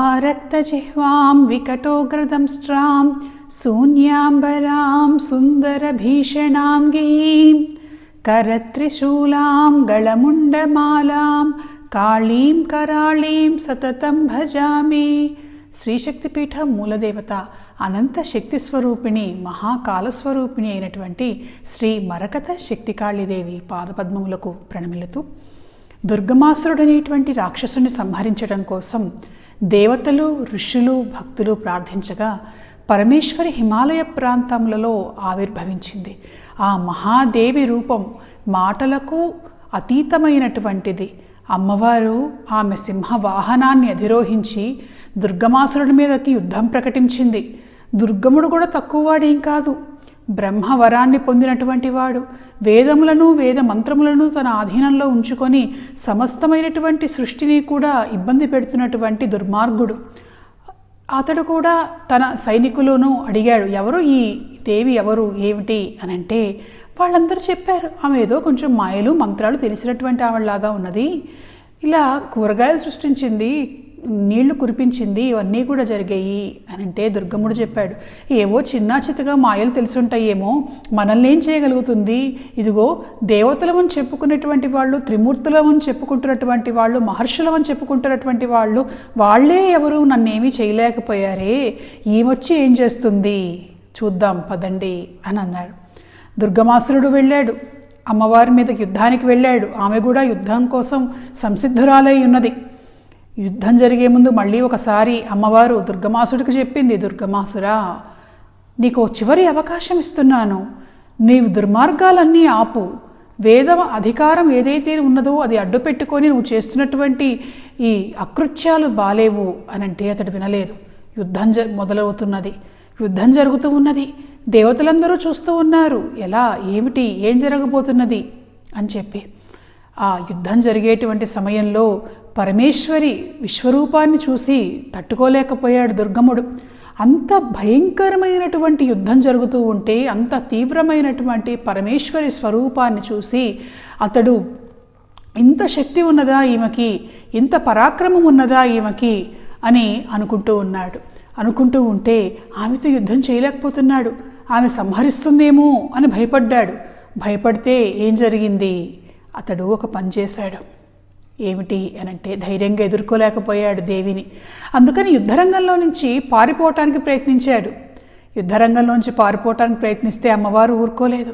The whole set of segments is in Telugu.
ఆరక్తజిహ్వాం వికటోగ్రదంష్ట్రాం శూన్యాంబరాం సుందరభీషణాం గీం కరత్రిశూలాం గళముండమాలాం కాళీం కరాళీం సతతం భజామి శ్రీశక్తిపీఠ మూలదేవత అనంత శక్తి స్వరూపిణి మహాకాలస్వరూపిణి అయినటువంటి శ్రీ మరకత శక్తికాళీదేవి పాదపద్మములకు ప్రణమిలుతూ దుర్గమాసురుడనేటువంటి రాక్షసుని సంహరించడం కోసం దేవతలు ఋషులు భక్తులు ప్రార్థించగా పరమేశ్వరి హిమాలయ ప్రాంతములలో ఆవిర్భవించింది. ఆ మహాదేవి రూపం మాటలకు అతీతమైనటువంటిది. అమ్మవారు ఆమె సింహ వాహనాన్ని అధిరోహించి దుర్గమాసురుడి మీదకి యుద్ధం ప్రకటించింది. దుర్గముడు కూడా తక్కువవాడేం కాదు. బ్రహ్మవరాన్ని పొందినటువంటి వాడు వేదములను వేద మంత్రములను తన ఆధీనంలో ఉంచుకొని సమస్తమైనటువంటి సృష్టిని కూడా ఇబ్బంది పెడుతున్నటువంటి దుర్మార్గుడు. అతడు కూడా తన సైనికులను అడిగాడు ఎవరు ఈ దేవి? ఎవరు? ఏమిటి? అని అంటే వాళ్ళందరూ చెప్పారు ఆమె ఏదో కొంచెం మాయలు మంత్రాలు తెలిసినటువంటి ఆవిడలాగా ఉన్నది. ఇలా కూరగాయలు సృష్టించింది నీళ్ళు కురిపించింది ఇవన్నీ కూడా జరిగాయి అని అంటే దుర్గమ్ముడు చెప్పాడు. ఏవో చిన్న చిత్తగా మాయలు తెలుసుంటాయేమో మనల్ని ఏం చేయగలుగుతుంది? ఇదిగో దేవతలమని చెప్పుకునేటువంటి వాళ్ళు త్రిమూర్తులమని చెప్పుకుంటున్నటువంటి వాళ్ళు మహర్షులమని చెప్పుకుంటున్నటువంటి వాళ్ళు వాళ్ళే ఎవరు నన్నేమీ చేయలేకపోయారే. ఈమొచ్చి ఏం చేస్తుంది? చూద్దాం పదండి అని అన్నాడు. దుర్గమాసురుడు వెళ్ళాడు. అమ్మవారి మీదకి యుద్ధానికి వెళ్ళాడు. ఆమె కూడా యుద్ధం కోసం సంసిద్ధురాలై ఉన్నది. యుద్ధం జరిగే ముందు మళ్ళీ ఒకసారి అమ్మవారు దుర్గమాసుడికి చెప్పింది దుర్గమాసురా నీకు చివరి అవకాశం ఇస్తున్నాను. నీవు దుర్మార్గాలన్నీ ఆపు. వేదం అధికారం ఏదైతే ఉన్నదో అది అడ్డు పెట్టుకొని నువ్వు చేస్తున్నటువంటి ఈ అకృత్యాలు బాలేవు అని అంటే అతడు వినలేదు. యుద్ధం జ మొదలవుతున్నది. యుద్ధం జరుగుతూ ఉన్నది. దేవతలందరూ చూస్తూ ఉన్నారు. ఎలా? ఏమిటి? ఏం జరగబోతున్నది? అని చెప్పి. ఆ యుద్ధం జరిగేటువంటి సమయంలో పరమేశ్వరి విశ్వరూపాన్ని చూసి తట్టుకోలేకపోయాడు దుర్గముడు. అంత భయంకరమైనటువంటి యుద్ధం జరుగుతూ ఉంటే అంత తీవ్రమైనటువంటి పరమేశ్వరి స్వరూపాన్ని చూసి అతడు ఇంత శక్తి ఉన్నదా ఈమెకి? ఇంత పరాక్రమం ఉన్నదా ఈమెకి? అని అనుకుంటూ ఉన్నాడు. అనుకుంటూ ఉంటే ఆమెతో యుద్ధం చేయలేకపోతున్నాడు. ఆమె సంహరిస్తుందేమో అని భయపడ్డాడు. భయపడితే ఏం జరిగింది? అతడు ఒక పని చేశాడు. ఏమిటి అనంటే ధైర్యంగా ఎదుర్కోలేకపోయాడు దేవిని. అందుకని యుద్ధరంగంలో నుంచి పారిపోవటానికి ప్రయత్నించాడు. యుద్ధరంగంలోంచి పారిపోవటానికి ప్రయత్నిస్తే అమ్మవారు ఊరుకోలేదు.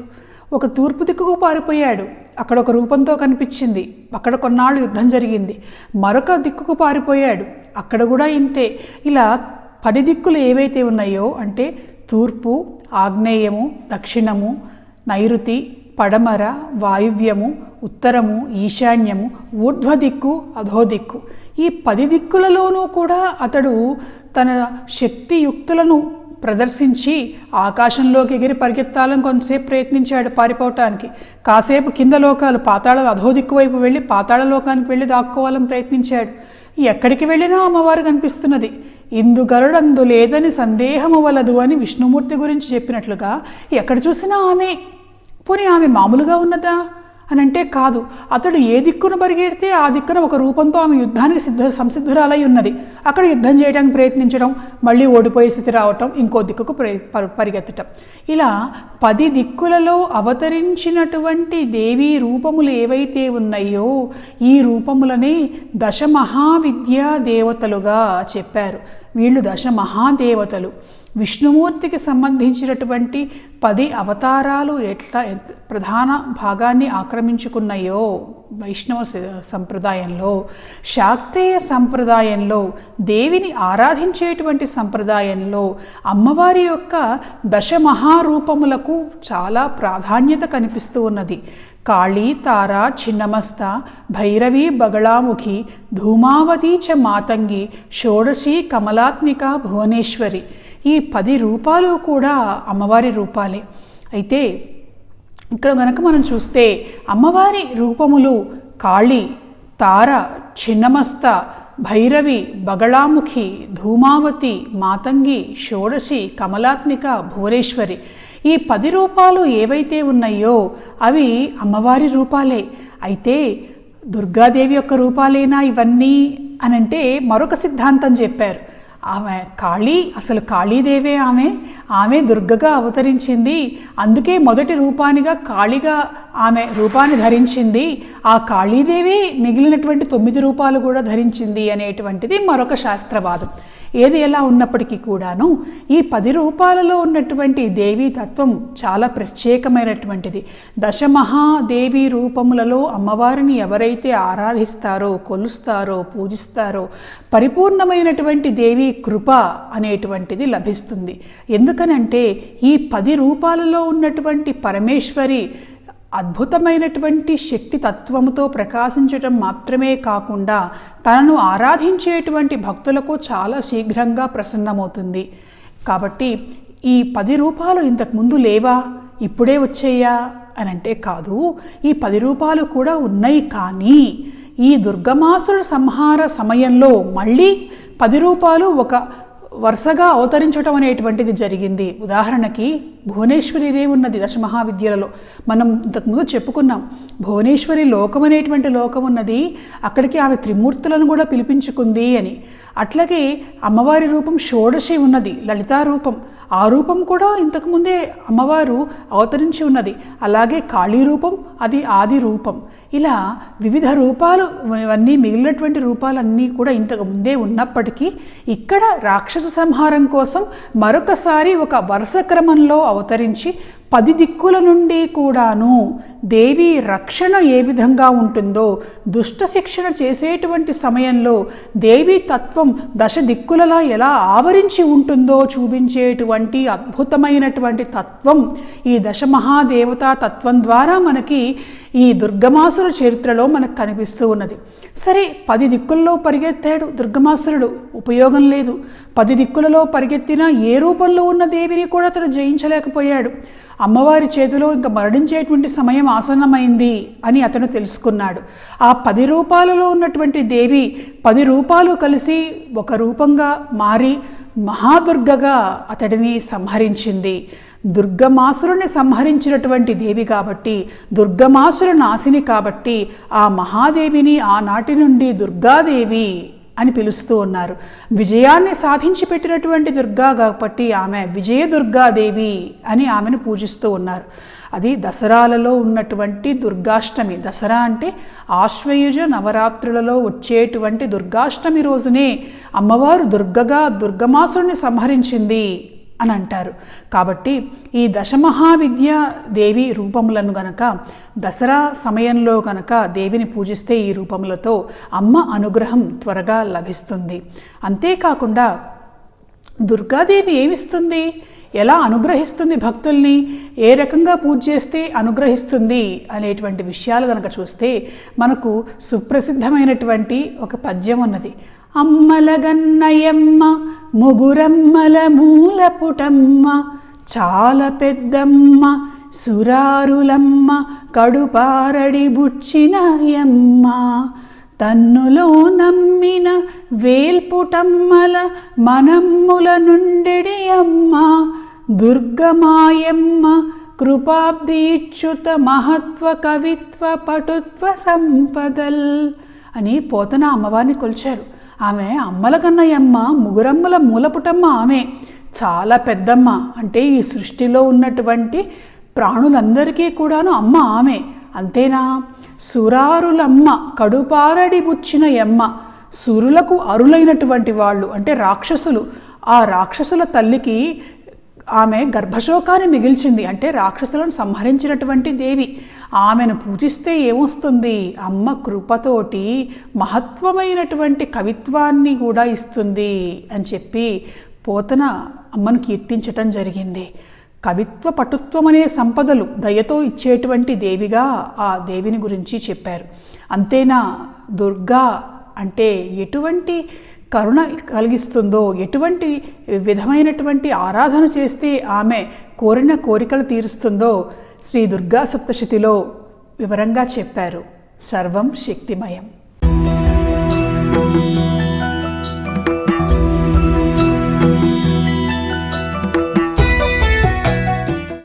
ఒక తూర్పు దిక్కుకు పారిపోయాడు. అక్కడ ఒక రూపంతో కనిపించింది. అక్కడ కొన్నాళ్ళు యుద్ధం జరిగింది. మరొక దిక్కుకు పారిపోయాడు. అక్కడ కూడా ఇంతే. ఇలా పది దిక్కులు ఏవైతే ఉన్నాయో అంటే తూర్పు ఆగ్నేయము దక్షిణము నైరుతి పడమర వాయువ్యము ఉత్తరము ఈశాన్యము ఊర్ధ్వ దిక్కు అధో దిక్కు ఈ పది దిక్కులలోనూ కూడా అతడు తన శక్తియుక్తులను ప్రదర్శించి ఆకాశంలోకి ఎగిరి పరిగెత్తాలని కొంతసేపు ప్రయత్నించాడు పారిపోవటానికి. కాసేపు కింద లోకాలు పాతాళ అధోదిక్కు వైపు వెళ్ళి పాతాళ లోకానికి వెళ్ళి దాక్కోవాలని ప్రయత్నించాడు. ఎక్కడికి వెళ్ళినా అమ్మవారు కనిపిస్తున్నది. ఇందు గరుడందు లేదని సందేహము వలదు అని విష్ణుమూర్తి గురించి చెప్పినట్లుగా ఎక్కడ చూసినా ఆమె. పోనీ ఆమె మామూలుగా ఉన్నదా? అని అంటే కాదు అతడు ఏ దిక్కున పరిగెడితే ఆ దిక్కున ఒక రూపంతో ఆమె యుద్ధానికి సిద్ధ సంసిద్ధురాలై ఉన్నది. అక్కడ యుద్ధం చేయడానికి ప్రయత్నించడం మళ్ళీ ఓడిపోయే స్థితి రావటం ఇంకో దిక్కుకు పరిగెత్తటం. ఇలా పది దిక్కులలో అవతరించినటువంటి దేవీ రూపములు ఏవైతే ఉన్నాయో ఈ రూపములనే దశ మహావిద్యా దేవతలుగా చెప్పారు. వీళ్ళు దశ మహాదేవతలు విష్ణుమూర్తికి సంబంధించినటువంటి పది అవతారాలు ఎట్లా ప్రధాన భాగాన్ని ఆక్రమించుకున్నాయో వైష్ణవ సంప్రదాయంలో శాక్తేయ సంప్రదాయంలో దేవిని ఆరాధించేటువంటి సంప్రదాయంలో అమ్మవారి యొక్క దశ మహారూపములకు చాలా ప్రాధాన్యత కనిపిస్తూ ఉన్నది. కాళీ తార చిన్నమస్త భైరవి బగళాముఖి ధూమావతి చ మాతంగి షోడశి కమలాత్మిక భువనేశ్వరి. ఈ పది రూపాలు కూడా అమ్మవారి రూపాలే. అయితే ఇక్కడ గనక మనం చూస్తే అమ్మవారి రూపములు కాళి తార చిన్నమస్త భైరవి బగళాముఖి ధూమావతి మాతంగి షోడశి కమలాత్మిక భువనేశ్వరి ఈ పది రూపాలు ఏవైతే ఉన్నాయో అవి అమ్మవారి రూపాలే. అయితే దుర్గాదేవి యొక్క రూపాలేనా ఇవన్నీ అని అంటే మరొక సిద్ధాంతం చెప్పారు. ఆమె కాళీ అసలు కాళీదేవే ఆమె. ఆమె దుర్గగా అవతరించింది. అందుకే మొదటి రూపానిగా కాళీగా ఆమె రూపాన్ని ధరించింది. ఆ కాళీదేవి మిగిలినటువంటి తొమ్మిది రూపాలు కూడా ధరించింది అనేటువంటిది మరొక శాస్త్రవాదం. ఏది ఎలా ఉన్నప్పటికీ కూడాను ఈ పది రూపాలలో ఉన్నటువంటి దేవీ తత్వం చాలా ప్రత్యేకమైనటువంటిది. దశమహాదేవి రూపములలో అమ్మవారిని ఎవరైతే ఆరాధిస్తారో కొలుస్తారో పూజిస్తారో పరిపూర్ణమైనటువంటి దేవి కృప అనేటువంటిది లభిస్తుంది. ఎందుకనంటే ఈ పది రూపాలలో ఉన్నటువంటి పరమేశ్వరి అద్భుతమైనటువంటి శక్తి తత్వముతో ప్రకాశించటం మాత్రమే కాకుండా తనను ఆరాధించేటువంటి భక్తులకు చాలా శీఘ్రంగా ప్రసన్నమవుతుంది. కాబట్టి ఈ పది రూపాలు ఇంతకుముందు లేవా? ఇప్పుడే వచ్చేయా? అని అంటే కాదు ఈ పది రూపాలు కూడా ఉన్నాయి కానీ ఈ దుర్గమాసుల సంహార సమయంలో మళ్ళీ పది రూపాలు ఒక వరుసగా అవతరించటం అనేటువంటిది జరిగింది. ఉదాహరణకి భువనేశ్వరిదే ఉన్నది దశమహావిద్యలలో. మనం ఇంతకుముందు చెప్పుకున్నాం భువనేశ్వరి లోకం అనేటువంటి లోకం ఉన్నది అక్కడికి ఆమె త్రిమూర్తులను కూడా పిలిపించుకుంది అని. అట్లాగే అమ్మవారి రూపం షోడశి ఉన్నది లలితా రూపం. ఆ రూపం కూడా ఇంతకుముందే అమ్మవారు అవతరించి ఉన్నది. అలాగే కాళీ రూపం అది ఆది రూపం. ఇలా వివిధ రూపాలు ఇవన్నీ మిగిలినటువంటి రూపాలన్నీ కూడా ఇంతకు ముందే ఉన్నప్పటికీ ఇక్కడ రాక్షస సంహారం కోసం మరొకసారి ఒక వరుస క్రమంలో అవతరించి పది దిక్కుల నుండి కూడాను దేవి రక్షణ ఏ విధంగా ఉంటుందో దుష్ట శిక్షణ చేసేటువంటి సమయంలో దేవి తత్వం దశ దిక్కులలా ఎలా ఆవరించి ఉంటుందో చూపించేటువంటి అద్భుతమైనటువంటి తత్వం ఈ దశ మహాదేవతా తత్వం ద్వారా మనకి ఈ దుర్గమాసుల చరిత్రలో మనకు కనిపిస్తూ ఉన్నది. సరే పది దిక్కుల్లో పరిగెత్తాడు దుర్గమాసురుడు. ఉపయోగం లేదు. పది దిక్కులలో పరిగెత్తిన ఏ రూపంలో ఉన్న దేవిని కూడా అతను జయించలేకపోయాడు. అమ్మవారి చేతిలో ఇంకా మరణించేటువంటి సమయం ఆసన్నమైంది అని అతను తెలుసుకున్నాడు. ఆ పది రూపాలలో ఉన్నటువంటి దేవి పది రూపాలు కలిసి ఒక రూపంగా మారి మహాదుర్గగా అతడిని సంహరించింది. దుర్గమాసురుని సంహరించినటువంటి దేవి కాబట్టి దుర్గమాసుర నాశిని కాబట్టి ఆ మహాదేవిని ఆనాటి నుండి దుర్గాదేవి అని పిలుస్తూ ఉన్నారు. విజయాన్ని సాధించి పెట్టినటువంటి దుర్గా కాబట్టి ఆమె విజయ దుర్గాదేవి అని ఆమెను పూజిస్తూ ఉన్నారు. అది దసరాలలో ఉన్నటువంటి దుర్గాష్టమి. దసరా అంటే ఆశ్వయుజ నవరాత్రులలో వచ్చేటువంటి దుర్గాష్టమి రోజునే అమ్మవారు దుర్గగా దుర్గమాసుడిని సంహరించింది అని అంటారు. కాబట్టి ఈ దశమహావిద్య దేవి రూపములను గనక దసరా సమయంలో గనక దేవిని పూజిస్తే ఈ రూపములతో అమ్మ అనుగ్రహం త్వరగా లభిస్తుంది. అంతేకాకుండా దుర్గాదేవి ఏమిస్తుంది? ఎలా అనుగ్రహిస్తుంది భక్తుల్ని? ఏ రకంగా పూజ చేస్తే అనుగ్రహిస్తుంది? అనేటువంటి విషయాలు కనుక చూస్తే మనకు సుప్రసిద్ధమైనటువంటి ఒక పద్యం ఉన్నది. అమ్మలగన్నయమ్మ ముగురమ్మల మూలపుటమ్మ చాలా పెద్దమ్మ సురారులమ్మ కడుపారడి బుచ్చినయమ్మ. తన్నులో నమ్మిన వేల్పుటమ్మల మనమ్ముల నుండెడి అమ్మ దుర్గమాయమ్మ కృపాబ్దీచ్యుత మహత్వ కవిత్వ పటుత్వ సంపదల్ అని పోతన అమ్మవారిని కొలిచారు. ఆమె అమ్మల కన్నయ్యమ్మ ముగురమ్మల మూలపుటమ్మ ఆమె. చాలా పెద్దమ్మ. అంటే ఈ సృష్టిలో ఉన్నటువంటి ప్రాణులందరికీ కూడాను అమ్మ ఆమె. అంతేనా? సురారులమ్మ కడుపారడి బుచ్చిన ఎమ్మ సురులకు అరులైనటువంటి వాళ్ళు అంటే రాక్షసులు. ఆ రాక్షసుల తల్లికి ఆమె గర్భశోకాన్ని మిగిల్చింది. అంటే రాక్షసులను సంహరించినటువంటి దేవి. ఆమెను పూజిస్తే ఏమొస్తుంది? అమ్మ కృపతోటి మహత్వమైనటువంటి కవిత్వాన్ని కూడా ఇస్తుంది అని చెప్పి పోతన అమ్మను కీర్తించటం జరిగింది. కవిత్వ పటుత్వం అనే సంపదలు దయతో ఇచ్చేటువంటి దేవిగా ఆ దేవిని గురించి చెప్పారు. అంతేనా? దుర్గా అంటే ఎటువంటి కరుణ కలిగిస్తుందో ఎటువంటి విధమైనటువంటి ఆరాధన చేస్తే ఆమె కోరిన కోరికలు తీరుస్తుందో శ్రీ దుర్గా సప్తశతిలో వివరంగా చెప్పారు. సర్వం శక్తిమయం.